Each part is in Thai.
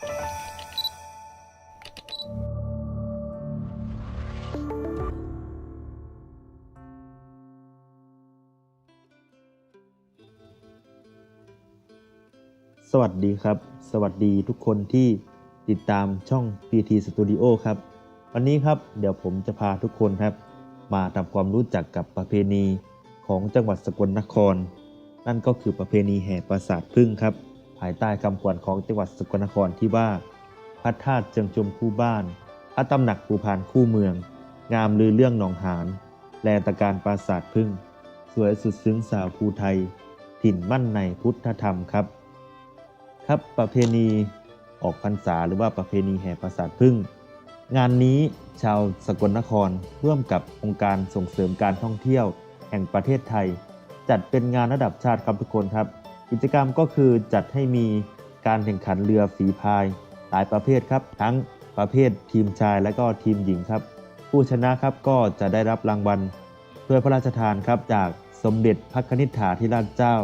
สวัสดีครับ สวัสดีทุกคนที่ติดตามช่อง PT Studio ครับ วันนี้ครับเดี๋ยวผมจะพาทุกคนครับ มาทำความรู้จักกับประเพณีของจังหวัดสกลนคร นั่นก็คือประเพณีแห่ปราสาทพึ่งครับ ภายใต้คำขวัญของจังหวัดสกลนครที่ว่า พระธาตุเจิงจมคู่บ้าน พระตำหนักภูพานคู่เมือง งามลือเรื่องหนองหาน แลตะการปราสาทพึ่ง สวยสุดซึ้งสาวภูไทย ถิ่นมั่นในพุทธธรรมครับ ครับประเพณีออกพรรษาหรือว่าประเพณีแห่ปราสาทพึ่ง งานนี้ชาวสกลนครร่วมกับองค์การส่งเสริมการท่องเที่ยว แห่งประเทศไทย จัดเป็นงานระดับชาติครับทุกคนครับ กิจกรรมก็คือจัดให้มีการแข่งขันเรือฝีพายหลายประเภทครับ ทั้งประเภททีมชายและก็ทีมหญิงครับ ผู้ชนะครับก็จะได้รับรางวัลเพื่อพระราชทานครับจากสมเด็จพระนิษฐาธิราชเจ้า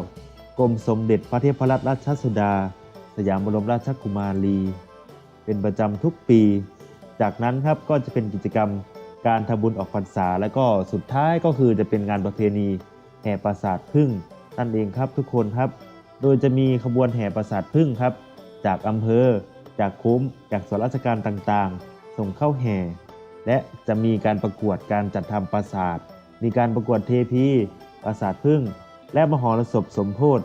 กรมสมเด็จพระเทพรัตนราชสุดา สยามบรมราชกุมารี เป็นประจำทุกปี จากนั้นครับก็จะเป็นกิจกรรมการทำบุญออกพรรษา และก็สุดท้ายก็คือจะเป็นงานประเพณีแห่ปราสาทพึ่งนั่นเองครับทุกคนครับ โดยจะมีขบวนแห่ปราสาทพึ่งครับ จากอำเภอ จากคุ้ม จากส่วนราชการต่างๆ ส่งเข้าแห่ และจะมีการประกวดการจัดทำปราสาท มีการประกวดเทพีปราสาทพึ่ง และมหรสพสมโพธิ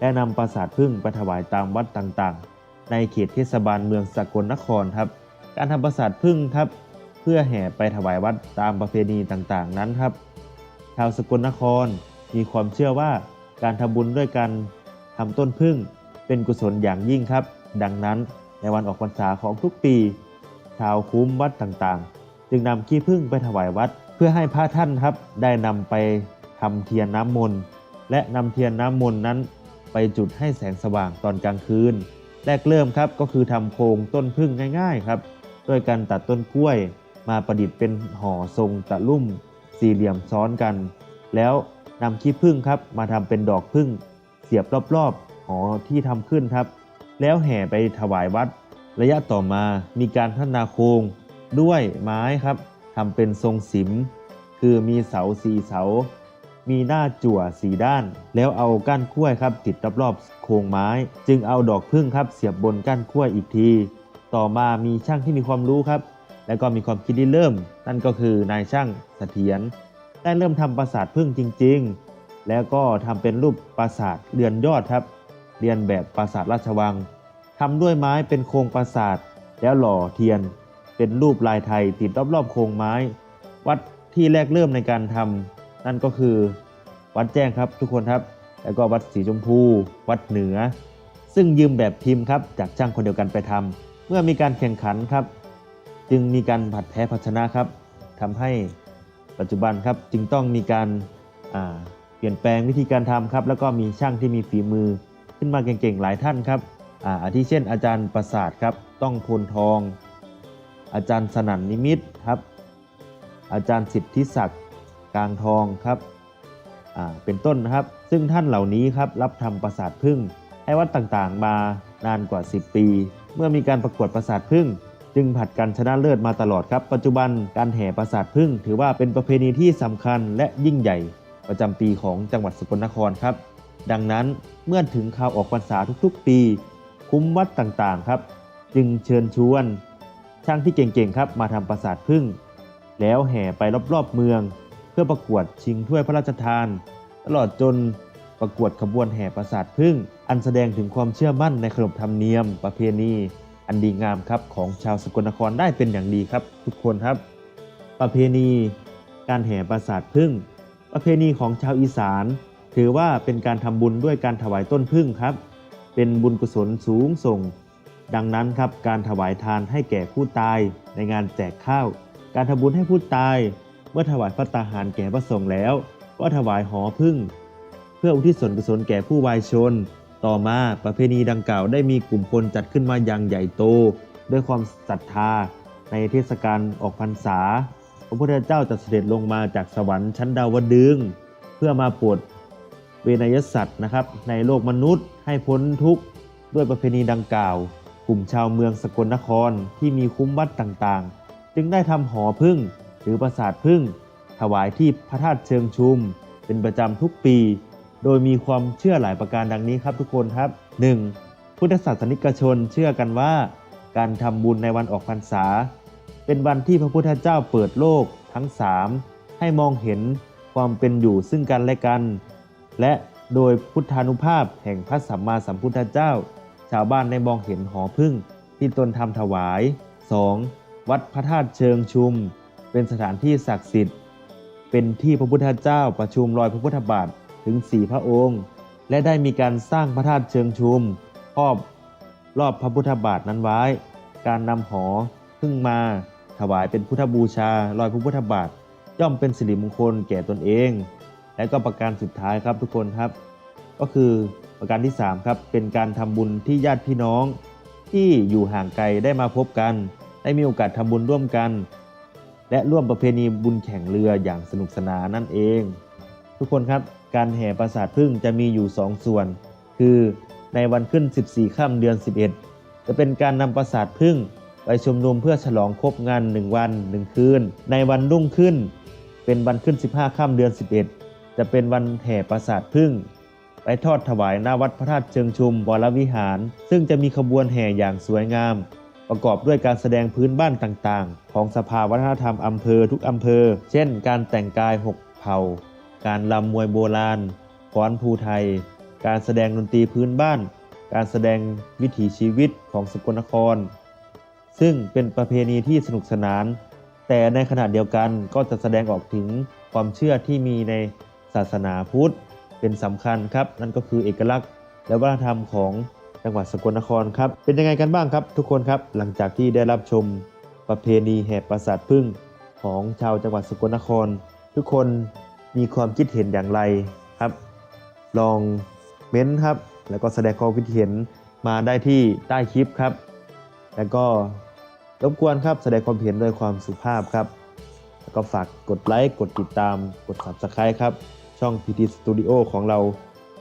และนำปราสาทพึ่งไปถวายตามวัดต่างๆ ในเขตเทศบาลเมืองสกลนครครับ การทำปราสาทพึ่งครับ เพื่อแห่ไปถวายวัดตามประเพณีต่างๆ นั้นครับ ชาวสกลนครมีความเชื่อว่าการทำบุญด้วยการ ทำต้นพึ่งเป็นกุศลอย่างยิ่งครับ ดังนั้นในวันออกพรรษาของทุกปี ชาวคุ้มวัดต่างๆ จึงนำขี้พึ่งไปถวายวัด เพื่อให้พระท่านครับได้นำไปทำเทียนน้ำมนต์และนำเทียนน้ำมนต์นั้น ไปจุดให้แสงสว่างตอนกลางคืนแรกเริ่มครับก็คือทำโครงต้นพึ่งง่ายๆครับด้วยการตัดต้นกล้วยมาประดิษฐ์เป็นห่อทรงตะลุ่มสี่เหลี่ยมซ้อนกัน แล้วนำขี้ผึ้งครับมาทำเป็นดอกผึ้ง สียบรอบๆหอที่ทำขึ้นครับ แล้วแห่ไปถวายวัด ระยะต่อมามีการพัฒนาโครงด้วยไม้ครับทำเป็นทรงสิม คือมีเสาสีเสา มีหน้าจั่วสีด้าน แล้วเอาก้านกล้วยครับ ติดรอบๆโครงไม้ จึงเอาดอกพึ่งครับ เสียบบนก้านกล้วยอีกที ต่อมามีช่างที่มีความรู้ครับ และก็มีความคิดที่เริ่ม นั่นก็คือนายช่างเสถียรได้เริ่มทำปราสาทพึ่งจริง ๆ แล้วก็ทำเป็นรูปปราสาทเรือนยอดครับ เรียนแบบปราสาทราชวังทำด้วยไม้เป็นโครงปราสาท แล้วหล่อเทียน เป็นรูปลายไทยติดรอบๆโครงไม้ วัดที่แรกเริ่มในการทำนั่นก็คือวัดแจ้งครับทุกคนครับ แล้วก็วัดสีชมพู วัดเหนือ ซึ่งยืมแบบพิมพ์ครับจากช่างคนเดียวกันไปทำเมื่อมีการแข่งขันครับ จึงมีการผัดแพ้ผัดชนะครับทำให้ปัจจุบันครับจึงต้องมีการอ่า เปลี่ยนแปลงวิธีการทำครับ แล้วก็มีช่างที่มีฝีมือขึ้นมาเก่งๆหลายท่านครับอ่าอาทิเช่นอาจารย์ประสาทครับ ต้องพลทอง อาจารย์สนั่นนิมิตครับ อาจารย์สิทธิศักดิ์กลางทองครับอ่าเป็นต้นนะครับ ซึ่งท่านเหล่านี้ครับรับทำปราสาทพึ่งให้วัดต่างๆมานานกว่า 10 ปี เมื่อมีการประกวดปราสาทพึ่ง จึงผัดกันชนะเลิศมาตลอดครับ ปัจจุบันการแห่ปราสาทพึ่ง ถือว่าเป็นประเพณีที่สำคัญและยิ่งใหญ่ ประจำปีของจังหวัดสกลนครครับ ดังนั้นเมื่อถึงข่าวออกพรรษาทุกๆ ปี คุ้มวัดต่างๆครับ จึงเชิญชวน ช่างที่เก่งๆครับ มาทำปราสาทพึ่ง แล้วแห่ไปรอบๆเมือง เพื่อประกวดชิงถ้วยพระราชทาน ตลอดจนประกวดขบวนแห่ปราสาทพึ่ง อันแสดงถึงความเชื่อมั่นในขนบธรรมเนียม ประเพณีอันดีงามครับของชาวสกลนครได้เป็นอย่างดีครับ ทุกคนครับ ประเพณี การแห่ปราสาทพึ่ง ประเพณีของชาวอีสาน ถือว่าเป็นการทำบุญด้วยการถวายต้นพึ่งครับ เป็นบุญกุศลสูงส่ง ดังนั้นครับการถวายทานให้แก่ผู้ตายในงานแจกข้าว การทำบุญให้ผู้ตาย เมื่อถวายพระตาหารแก่พระสงฆ์แล้ว ก็ถวายหอพึ่ง เพื่ออุทิศส่วนกุศลแก่ผู้วายชน ต่อมาประเพณีดังกล่าวได้มีกลุ่มคนจัดขึ้นมาอย่างใหญ่โต ด้วยความศรัทธาในเทศกาลออกพรรษา ระพุทธเจ้าจะเสด็จลงมาจากสวรรค์ชั้นดาวดึงเพื่อมาปรดเวนยสัตว์นะครับ ในโลกมนุษย์ให้พ้นทุกข์ด้วยประเพณีดังกล่าว กลุ่มชาวเมืองสกลนครที่มีคุ้มวัดต่างๆ จึงได้ทำหอพึ่งหรือปราสาทพึ่ง ถวายที่พระธาตุเชิงชุม เป็นประจำทุกปี โดยมีความเชื่อหลายประการดังนี้ครับทุกคนครับ 1. พุทธศาสนิกชนเชื่อกันว่า การทำบุญในวันออกพรรษา เป็นวันที่พระพุทธเจ้าเปิดโลกทั้งสามให้มองเห็นความเป็นอยู่ซึ่งกันและกัน และโดยพุทธานุภาพแห่งพระสัมมาสัมพุทธเจ้า ชาวบ้านได้มองเห็นหอพึ่งที่ตนทำถวาย 2. วัดพระธาตุเชิงชุม เป็นสถานที่ศักดิ์สิทธิ์ เป็นที่พระพุทธเจ้าประชุมรอยพระพุทธบาทถึงสี่พระองค์ และได้มีการสร้างพระธาตุเชิงชุมครอบรอบพระพุทธบาทนั้นไว้ การนำหอพึ่งมา ถวายเป็นพุทธบูชา รอยพระพุทธบาท ย่อมเป็นสิริมงคลแก่ตนเอง และก็ประการสุดท้ายครับทุกคนครับ ก็คือประการที่ 3 ครับ เป็นการทำบุญที่ญาติพี่น้อง ที่อยู่ห่างไกลได้มาพบกัน ได้มีโอกาสทำบุญร่วมกัน และร่วมประเพณีบุญแข่งเรืออย่างสนุกสนานนั่นเอง ทุกคนครับการแห่ปราสาทพึ่งจะมีอยู่ 2 ส่วน คือในวันขึ้น 14 ค่ำเดือน 11 จะเป็นการนำปราสาทพึ่ง ไปชุมนุมเพื่อฉลองครบงาน 1 วัน 1 คืน ในวันรุ่งขึ้น เป็นวันขึ้น 15ค่ำเดือน 11 จะเป็นวันแห่ปราสาทพึ่ง ไปทอดถวายหน้าวัดพระธาตุเชิงชุมวรวิหาร ซึ่งจะมีขบวนแห่อย่างสวยงาม ประกอบด้วยการแสดงพื้นบ้านต่างๆ ของสภาวัฒนธรรมอำเภอทุกอำเภอ เช่น การแต่งกายหกเผ่า การลำมวยโบราณฟ้อนภูไทย การแสดงดนตรีพื้นบ้าน การแสดงวิถีชีวิตของสกลนคร ซึ่งเป็นประเพณีที่สนุกสนาน แต่ในขณะเดียวกันก็จะแสดงออกถึงความเชื่อที่มีในศาสนาพุทธเป็นสำคัญครับ นั่นก็คือเอกลักษณ์ และวัฒนธรรมของจังหวัดสกลนครครับ เป็นยังไงกันบ้างครับ ทุกคนครับหลังจากที่ได้รับชมประเพณีแห่ปราสาทพึ่งของชาวจังหวัดสกลนคร ทุกคนมีความคิดเห็นอย่างไรครับ ลองเม้นครับ แล้วก็แสดงความคิดเห็นมาได้ที่ใต้คลิปครับ แล้วก็รบกวนครับแสดงความเห็นด้วยความสุภาพครับ แล้วก็ฝากกดไลค์ กดติดตาม กด Subscribe ครับ ช่อง PT Studio ของเรา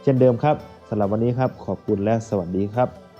เช่นเดิมครับสำหรับวันนี้ครับ ขอบคุณและสวัสดีครับ